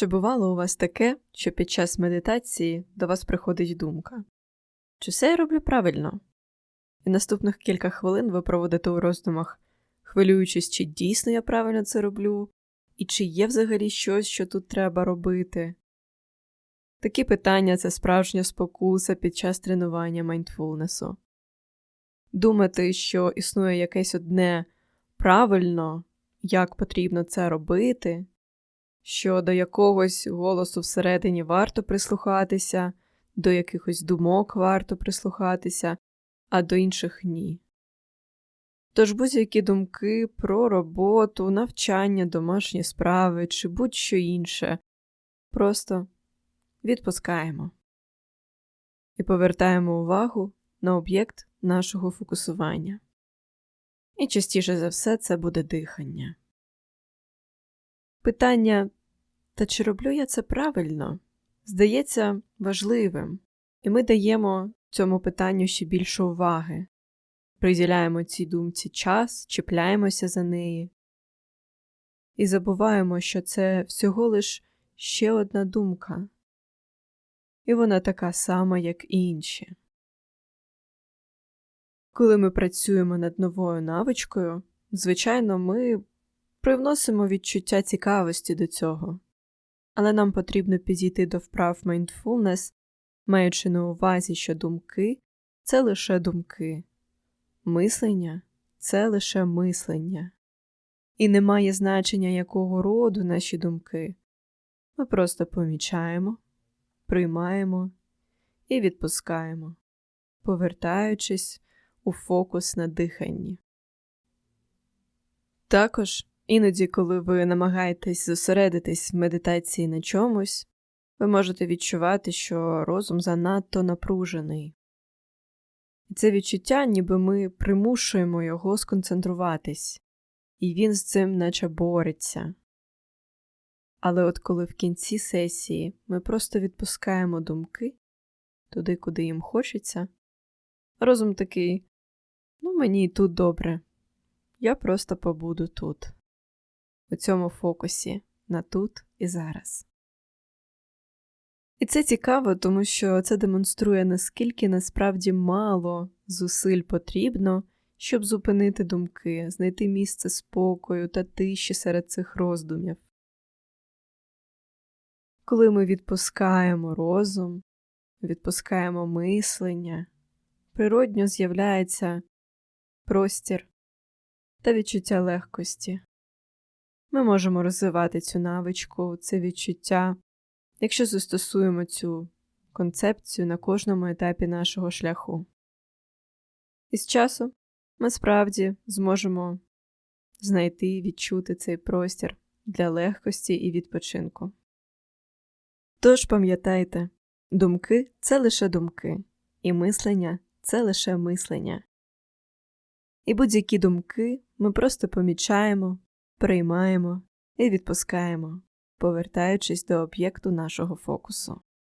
Чи бувало у вас таке, що під час медитації до вас приходить думка? Чи все я роблю правильно? І наступних кілька хвилин ви проводите у роздумах, хвилюючись, чи дійсно я правильно це роблю, і чи є взагалі щось, що тут треба робити. Такі питання це справжня спокуса під час тренування майндфулнесу. Думати, що існує якесь одне правильно, як потрібно це робити, що до якогось голосу всередині варто прислухатися, до якихось думок варто прислухатися, а до інших ні. Тож будь-які думки про роботу, навчання, домашні справи чи будь-що інше просто відпускаємо і повертаємо увагу на об'єкт нашого фокусування. І частіше за все це буде дихання. Питання та чи роблю я це правильно? Здається важливим, і ми даємо цьому питанню ще більше уваги, приділяємо цій думці час, чіпляємося за неї і забуваємо, що це всього лиш ще одна думка, і вона така сама, як і інші. Коли ми працюємо над новою навичкою, звичайно, ми привносимо відчуття цікавості до цього, але нам потрібно підійти до вправ mindfulness, маючи на увазі, що думки це лише думки, мислення це лише мислення, і немає значення, якого роду наші думки. Ми просто помічаємо, приймаємо і відпускаємо, повертаючись у фокус на диханні. Також іноді, коли ви намагаєтесь зосередитись в медитації на чомусь, ви можете відчувати, що розум занадто напружений. І це відчуття, ніби ми примушуємо його сконцентруватись, і він з цим наче бореться. Але от коли в кінці сесії ми просто відпускаємо думки туди, куди їм хочеться, розум такий ну мені і тут добре, я просто побуду тут, у цьому фокусі на тут і зараз. І це цікаво, тому що це демонструє, наскільки насправді мало зусиль потрібно, щоб зупинити думки, знайти місце спокою та тиші серед цих роздумів. Коли ми відпускаємо розум, відпускаємо мислення, природньо з'являється простір та відчуття легкості. Ми можемо розвивати цю навичку, це відчуття, якщо застосуємо цю концепцію на кожному етапі нашого шляху. І з часу ми справді зможемо знайти і відчути цей простір для легкості і відпочинку. Тож пам'ятайте, думки це лише думки, і мислення це лише мислення. І будь-які думки ми просто помічаємо, приймаємо і відпускаємо, повертаючись до об'єкту нашого фокусу.